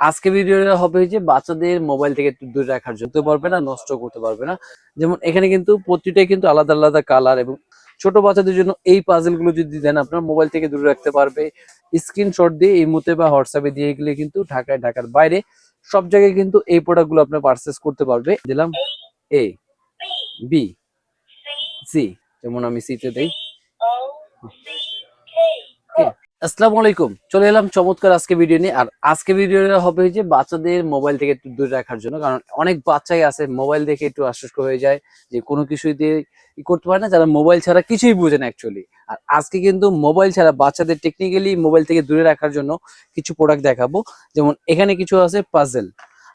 আজকে ভিডিওটা হবে যে বাচ্চাদের মোবাইল থেকে একটু দূরে রাখার জন্য। পারবে না, নষ্ট করতে পারবে না। যেমন এখানে কিন্তু প্রতিটাই কিন্তু আলাদা আলাদা কালার এবং ছোট বাচ্চাদের জন্য এই পাজেলগুলো যদি দেন, আপনার মোবাইল থেকে দূরে রাখতে পারবে। স্ক্রিনশট দিয়ে এই মুহূর্তে বা হোয়াটসঅ্যাপে দিয়ে গেলে কিন্তু ঢাকায়, ঢাকার বাইরে সব জায়গায় কিন্তু এই প্রোডাক্টগুলো আপনি পারচেস করতে পারবে। দিলাম এ বি সি যেমন আমি সিতে দেই। আসসালামু আলাইকুম। চলে এলাম চমৎকার আজকে ভিডিও নিয়ে। আর আজকে ভিডিওটা হবে যে বাচ্চাদের মোবাইল থেকে একটু দূরে রাখার জন্য। কারণ অনেক বাচ্চাই আছে মোবাইল দেখে একটু আশ্বস্ত হয়ে যায় যে কোনো কিছুই দিয়ে করতে পারে না। যারা মোবাইল ছাড়া কিছুই বোঝে না অ্যাকচুয়ালি আর আজকে কিন্তু মোবাইল ছাড়া বাচ্চাদের টেকনিক্যালি মোবাইল থেকে দূরে রাখার জন্য কিছু প্রোডাক্ট দেখাবো। যেমন এখানে কিছু আছে পাজেল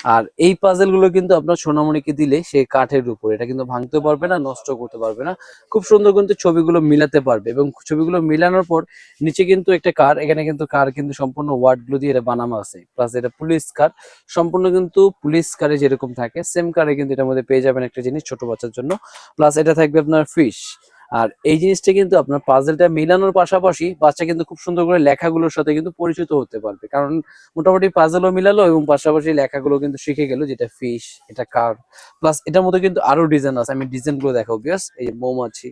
আর এই পাজেলগুলো কিন্তু আপনার সোনামণিকে দিলে সে কাঠের উপর। এটা কিন্তু ভাঙতে পারবে না, নষ্ট করতে পারবে না। খুব সুন্দর কিন্তু ছবিগুলো মিলাতে পারবে এবং ছবিগুলো মিলানোর পর নিচে কিন্তু একটা কার, এখানে কিন্তু কার কিন্তু সম্পূর্ণ ওয়ার্ডগুলো দিয়ে এটা বানানো আছে। প্লাস এটা পুলিশ কার সম্পূর্ণ কিন্তু পুলিশ কারে যেরকম থাকে সেম কারে কিন্তু এটার মধ্যে পেয়ে যাবেন একটা জিনিস ছোট বাচ্চার জন্য। প্লাস এটা থাকবে আপনার ফিশ আর এই জিনিসটা কিন্তু আপনার পাজেলটা মিলানোর পাশাপাশি বাচ্চা কিন্তু খুব সুন্দর করে লেখাগুলোর সাথে কিন্তু পরিচিত হতে পারবে। কারণ মোটামুটি পাজেলও মিলালো এবং পাশাপাশি লেখাগুলো কিন্তু শিখে গেল, যেটা ফিশ এটা কার প্লাস এটার মধ্যে কিন্তু আরও ডিজাইন আছে। আমি ডিজাইনগুলো দেখাবো বিয়াস এই যে মৌমাছি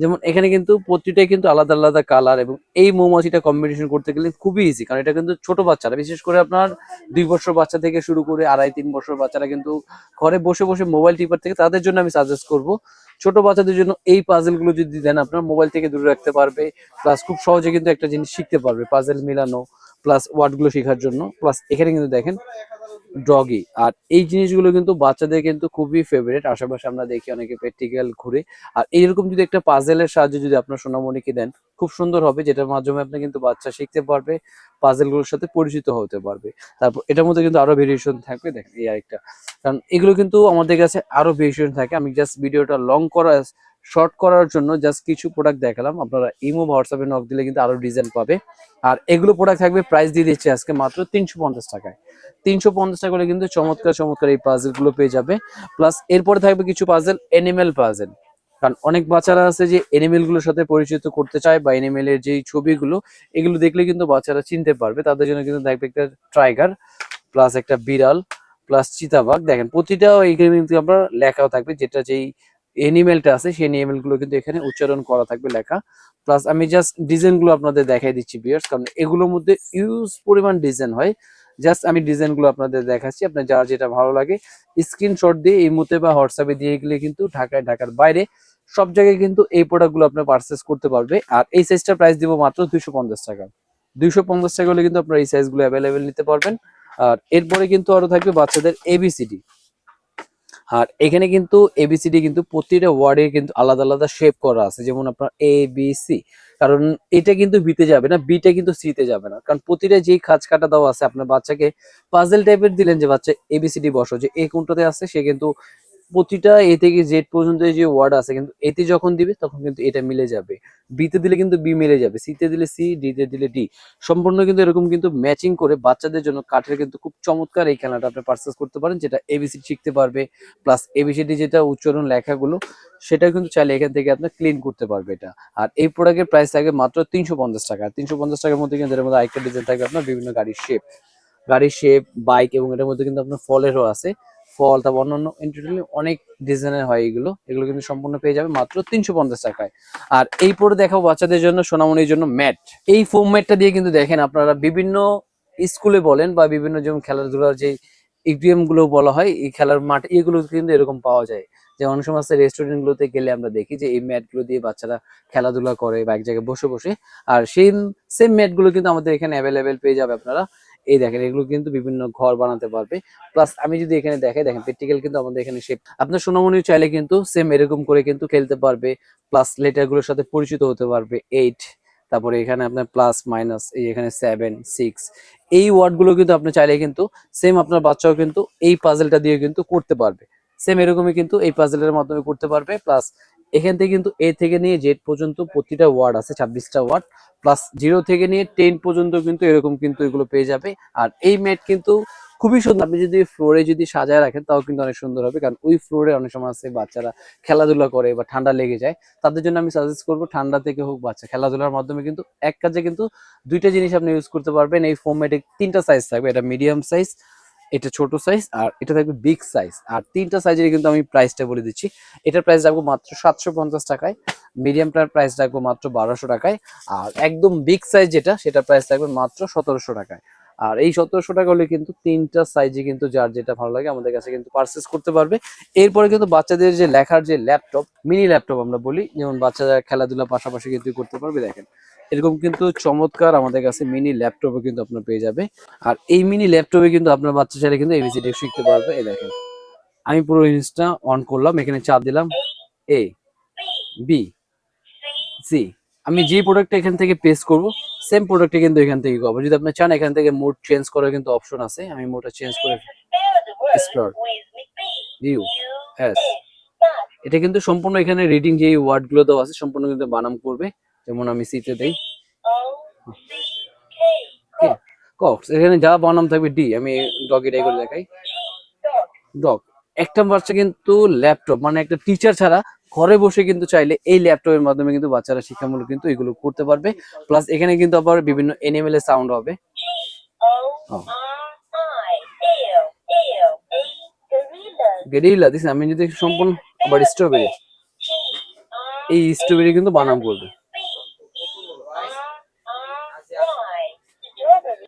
যেমন এখানে কিন্তু প্রতিটাই কিন্তু আলাদা আলাদা কালার এবং এই মৌমাছিটা কম্বিনেশন করতে গেলে খুবই ইজি কারণ এটা কিন্তু ছোট বাচ্চারা, বিশেষ করে আপনার দুই বছর বাচ্চা থেকে শুরু করে আড়াই, তিন বছর বাচ্চারা কিন্তু ঘরে বসে বসে মোবাইল টিপার থেকে তাদের জন্য আমি সাজেস্ট করব, ছোট বাচ্চাদের জন্য এই পাজেলগুলো যদি দেন আপনার মোবাইল থেকে দূরে রাখতে পারবে প্লাস খুব সহজে কিন্তু একটা জিনিস শিখতে পারবে পাজেল মিলানো প্লাস ওয়ার্ডগুলো শেখার জন্য প্লাস এখানে কিন্তু দেখেন ডগি আর এই জিনিসগুলো কিন্তু বাচ্চাদের কিন্তু খুবই ফেভারিট আশেপাশে আমরা দেখি অনেকে প্র্যাকটিক্যাল ঘুরে। আর এইরকম যদি একটা পাজেলের সাহায্যে যদি আপনার সোনামণিকে দেন, খুব সুন্দর হবে, যেটার মাধ্যমে আপনি কিন্তু বাচ্চা শিখতে পারবে পাজেলগুলোর সাথে পরিচিত হতে পারবে। তারপর এটার মধ্যে কিন্তু আরও ভেরিয়েশন থাকবে, দেখেন এই আরেকটা। কারণ এগুলো কিন্তু আমাদের কাছে আরও ভেরিয়েশন থাকে। আমি জাস্ট ভিডিওটা লং করা শর্ট করার জন্য জাস্ট কিছু প্রোডাক্ট দেখালাম। আপনারা ইমো হোয়াটসঅ্যাপে নক দিলে কিন্তু আরও ডিজাইন পাবে। আর এগুলো প্রোডাক্ট থাকবে প্রাইস দিয়ে দিচ্ছে আজকে মাত্র তিনশো পঞ্চাশ টাকায়। তিনশো পঞ্চাশ টাকা কিন্তু চমৎকার চমৎকার এই পাজেলগুলো পেয়ে যাবে। প্লাস এরপরে থাকবে কিছু পাজেল এনিমেল পাজেল কারণ অনেক বাচ্চারা আছে যে এনিমেলগুলোর সাথে পরিচিত করতে চায় বা এনিমেলের যেই ছবিগুলো, এগুলো দেখলে কিন্তু বাচ্চারা চিনতে পারবে। তাদের জন্য কিন্তু থাকবে একটা ট্রাইগার প্লাস একটা বিড়াল প্লাস চিতাবাঘ। দেখেন, প্রতিটা এইখানে কিন্তু আপনার লেখাও থাকবে, যেটা যেই এনিমেলটা আছে, সেই এনিমেলগুলো কিন্তু এখানে উচ্চারণ করা থাকবে লেখা। প্লাস আমি জাস্ট ডিজাইনগুলো আপনাদের দেখাই দিচ্ছি বিয়ার্স কারণ এগুলোর মধ্যে ইউজ পরিমাণ ডিজাইন হয়। জাস্ট আমি ডিজাইনগুলো আপনাদের দেখাচ্ছি, আপনার যার যেটা ভালো লাগে। স্ক্রিনশট দিয়ে এই মুহূর্তে বা হোয়াটসঅ্যাপে দিয়ে গেলে কিন্তু ঢাকায়, ঢাকার বাইরে সব জায়গায় কিন্তু এই প্রোডাক্টগুলো আপনি পারচেস করতে পারবে। আর এই সাইজটার প্রাইস দিব মাত্র দুইশো পঞ্চাশ টাকা। দুইশো পঞ্চাশ টাকা হলে কিন্তু আপনার এই সাইজগুলো অ্যাভেলেবেল নিতে পারবেন। আর এরপরে কিন্তু আরও থাকবে বাচ্চাদের এবিসিডি আর এখানে কিন্তু এবিসিডি কিন্তু প্রতিটা ওয়ার্ডে কিন্তু আলাদা আলাদা শেপ করা আছে, যেমন আপনার এ বি সি কারণ এটা কিন্তু বিতে যাবে না বিটা কিন্তু সিতে যাবে না। কারণ প্রতিটা যেই খাঁচ কাটা দেওয়া আছে, আপনার বাচ্চাকে পাজেল টাইপের দিলেন যে বাচ্চা এবিসিডি বসো যে এ কোনটাতে আছে সে কিন্তু প্রতিটা এ থেকে জেড পর্যন্ত যে ওয়ার্ড আছে, কিন্তু এতে যখন দিবে, তখন কিন্তু এটা মিলে যাবে। বিতে দিলে কিন্তু বি মিলে যাবে সিতে দিলে সি ডিতে দিলে ডি সম্পূর্ণ কিন্তু এরকম কিন্তু ম্যাচিং করে বাচ্চাদের জন্য কাঠের কিন্তু খুব চমৎকার এই খেলাটা আপনি পারচেস করতে পারেন, যেটা এবিসিডি শিখতে পারবে প্লাস এবিসিডি যেটা উচ্চারণ লেখাগুলো সেটা কিন্তু চাইলে এখান থেকে আপনার ক্লিন করতে পারবে এটা। আর এই প্রোডাক্টের প্রাইস থাকবে মাত্র তিনশো পঞ্চাশ টাকা। তিনশো পঞ্চাশ টাকার মধ্যে কিন্তু এর মধ্যে আরেকটা ডিজাইন থাকে আপনার বিভিন্ন গাড়ির শেপ গাড়ির শেপ বাইক এবং এটার মধ্যে কিন্তু আপনার ফলেরও আছে। ফল, তারপর অন্যান্য ইন্টারটেনলি অনেক ডিজাইনের হয় এগুলো। এগুলো কিন্তু সম্পূর্ণ পেয়ে যাবে মাত্র তিনশো পঞ্চাশ টাকায়। আর এই পরে দেখাবো বাচ্চাদের জন্য সোনামনির জন্য ম্যাট এই ফোম ম্যাটটা দিয়ে কিন্তু দেখেন আপনারা বিভিন্ন স্কুলে বলেন বা বিভিন্ন যেমন খেলাধুলার যে ইভিএমগুলো বলা হয়, এই খেলার মাঠ, এগুলো কিন্তু এরকম পাওয়া যায়। যে অনেক সময় রেস্টুরেন্ট গুলোতে গেলে আমরা দেখি যে এই ম্যাটগুলো দিয়ে বাচ্চারা খেলাধুলা করে বা এক জায়গায় বসে বসে। আর সেই সেম ম্যাটগুলো কিন্তু আমাদের এখানে অ্যাভেলেবেল পেয়ে যাবে আপনারা। এই দেখেন, এগুলো কিন্তু বিভিন্ন ঘর বানাতে পারবে। প্লাস আমি যদি এখানে দেখে দেখেন প্র্যাকটিক্যাল কিন্তু আমাদের এখানে শেপ আপনার সোনামণি চাইলে কিন্তু সেম এরকম করে কিন্তু খেলতে পারবে। প্লাস লেটারগুলোর সাথে পরিচিত হতে পারবে এইট তারপরে এখানে আপনার প্লাস মাইনাস এই এখানে সেভেন সিক্স এই ওয়ার্ডগুলো কিন্তু আপনি চাইলে কিন্তু সেম আপনার বাচ্চাও কিন্তু এই পাজেলটা দিয়ে কিন্তু করতে পারবে। সেম এরকমই কিন্তু এই পাজেলের মাধ্যমে করতে পারবে। প্লাস এখান থেকে কিন্তু এ থেকে নিয়ে জেড পর্যন্ত প্রতিটা ওয়ার্ড আছে, ছাব্বিশটা ওয়ার্ড প্লাস জিরো থেকে নিয়ে টেন পর্যন্ত কিন্তু এরকম কিন্তু এগুলো পেয়ে যাবে। আর এই ম্যাট কিন্তু খুবই সুন্দর। আপনি যদি ফ্লোরে যদি সাজায় রাখেন, তাও কিন্তু অনেক সুন্দর হবে। কারণ ওই ফ্লোরে অনেক সময় আছে বাচ্চারা খেলাধুলা করে বা ঠান্ডা লেগে যায়। তাদের জন্য আমি সাজেস্ট করব ঠান্ডা থেকে হোক বাচ্চা, খেলাধুলার মাধ্যমে কিন্তু এক কাজে কিন্তু দুইটা জিনিস আপনি ইউজ করতে পারবেন। এই ফোম মেটে তিনটা সাইজ থাকবে। এটা মিডিয়াম সাইজ এটা ছোট সাইজ আর এটা থাকবে বিগ সাইজ আর তিনটা সাইজের কিন্তু আমি প্রাইসটা বলে দিচ্ছি। এটার প্রাইস রাখব মাত্র সাতশো পঞ্চাশ টাকায়। মিডিয়ামটার প্রাইস রাখব মাত্র বারোশো টাকায়। আর একদম বিগ সাইজ যেটা সেটা প্রাইস থাকবে মাত্র সতেরোশো টাকায়। আর এই সতেরোশো টাকা হলে কিন্তু তিনটা সাইজে কিন্তু যার যেটা ভালো লাগে আমাদের কাছে কিন্তু পারচেস করতে পারবে। এরপরে কিন্তু বাচ্চাদের যে লেখার যে ল্যাপটপ মিনি ল্যাপটপ আমরা বলি, যেমন বাচ্চারা খেলাধুলা পাশাপাশি কিন্তু করতে পারবে, দেখেন। এরকম কিন্তু চমৎকার আমাদের কাছে মিনি ল্যাপটপও কিন্তু আপনার পেয়ে যাবে। আর এই মিনি ল্যাপটপে কিন্তু আপনার বাচ্চা চাইলে কিন্তু এবিসিডি শিখতে পারবে, এই দেখেন। আমি পুরো জিনিসটা অন করলাম, এখানে চাপ দিলাম এ বি সি আমি যে প্রোডাক্টটা এখান থেকে পেস্ট করব সেম প্রোডাক্টটা কিন্তু এখান থেকে করব। যদি আপনি চান এখান থেকে মোড চেঞ্জ করার কিন্তু অপশন আছে আমি মোডটা চেঞ্জ করে এস এটা কিন্তু সম্পূর্ণ এখানে রিডিং যে ওয়ার্ডগুলো দেওয়া আছে সম্পূর্ণ কিন্তু বানাম করবে। যেমন আমি সিতে দেই। কক্স এখানে যা বানাম থাকবে ডি আমি ডগ এটাই করে দেখাই। ডগ একটা বাচ্চা কিন্তু ল্যাপটপ মানে একটা টিচার ছাড়া ঘরে বসে কিন্তু চাইলে এই ল্যাপটপের মাধ্যমে কিন্তু বাচ্চারা শিক্ষামূলক কিন্তু এগুলো করতে পারবে। প্লাস এখানে কিন্তু আবার বিভিন্ন এনিমেল এর সাউন্ড হবে। দিস আমি যদি সম্পূর্ণ, আবার স্ট্রবেরি এই স্ট্রবেরি কিন্তু বানাম করবে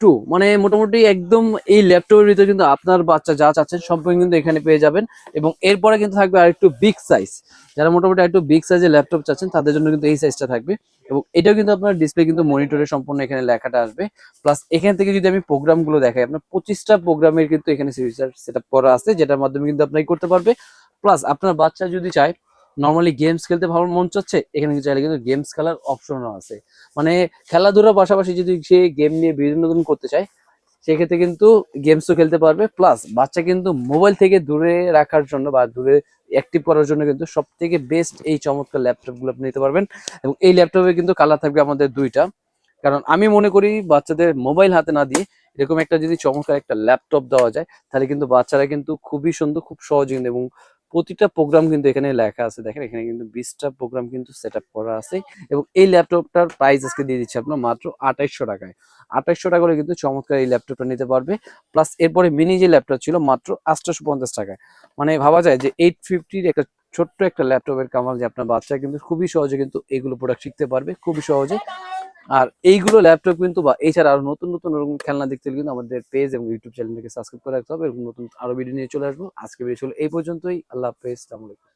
টু মানে মোটামুটি একদম এই ল্যাপটপের ভিতরে কিন্তু আপনার বাচ্চা যা চাচ্ছেন সম্পূর্ণ কিন্তু এখানে পেয়ে যাবেন। এবং এরপরে কিন্তু থাকবে আরেকটু বিগ সাইজ যারা মোটামুটি একটু বিগ সাইজের ল্যাপটপ চাচ্ছেন, তাদের জন্য কিন্তু এই সাইজটা থাকবে। এবং এটাও কিন্তু আপনার ডিসপ্লে কিন্তু মনিটরে সম্পূর্ণ এখানে লেখাটা আসবে। প্লাস এখান থেকে যদি আমি প্রোগ্রামগুলো দেখাই, আপনার পঁচিশটা প্রোগ্রামের কিন্তু এখানে সেট আপ করা আছে, যেটার মাধ্যমে কিন্তু আপনার করতে পারবে। প্লাস আপনার বাচ্চা যদি চায় নর্মালি গেমস খেলতে ভালো মন চাচ্ছে, এখানে চাইলে কিন্তু গেমস খেলার অপশনও আছে। মানে খেলাধুলার পাশাপাশি যদি সে গেম নিয়ে বিনোদন করতে চায়, সেক্ষেত্রে কিন্তু গেমসও খেলতে পারবে। প্লাস বাচ্চা কিন্তু মোবাইল থেকে দূরে রাখার জন্য বা দূরে অ্যাক্টিভ করার জন্য কিন্তু সব থেকে বেস্ট এই চমৎকার ল্যাপটপগুলো আপনি নিতে পারবেন। এবং এই ল্যাপটপে কিন্তু কালার থাকবে আমাদের দুইটা। কারণ আমি মনে করি বাচ্চাদের মোবাইল হাতে না দিয়ে এরকম একটা যদি চমৎকার একটা ল্যাপটপ দেওয়া যায়, তাহলে কিন্তু বাচ্চারা কিন্তু খুবই সুন্দর, খুব সহজে এবং প্রতিটা প্রোগ্রাম কিন্তু এখানে লেখা আছে। দেখেন, এখানে কিন্তু বিশটা প্রোগ্রাম কিন্তু সেট করা আছে এবং এই ল্যাপটপটার প্রাইস আজকে দিয়ে দিচ্ছে আপনার মাত্র আঠাইশশো টাকায়। আঠাইশশো টাকা করে কিন্তু চমৎকার এই ল্যাপটপটা নিতে পারবে। প্লাস এরপরে মিনি যে ল্যাপটপ ছিল মাত্র আটশোশো পঞ্চাশ টাকায়। মানে ভাবা যায় যে এইট ফিফটির একটা ছোট্ট একটা ল্যাপটপের কামাল যে আপনার বাচ্চা কিন্তু খুবই সহজে কিন্তু এগুলো প্রোডাক্ট শিখতে পারবে। খুবই সহজে। আর এইগুলো ল্যাপটপ কিন্তু বা এছাড়া আরও নতুন নতুন এরকম খেলনা দেখতে কিন্তু আমাদের পেজ এবং ইউটিউব চ্যানেলটাকে সাবস্ক্রাইব করে রাখতে হবে এরকম নতুন আরও ভিডিও নিয়ে চলে আসব। আজকে ভিডিও চলো এই পর্যন্তই। আল্লাহ হাফেজ। আলাইকুম।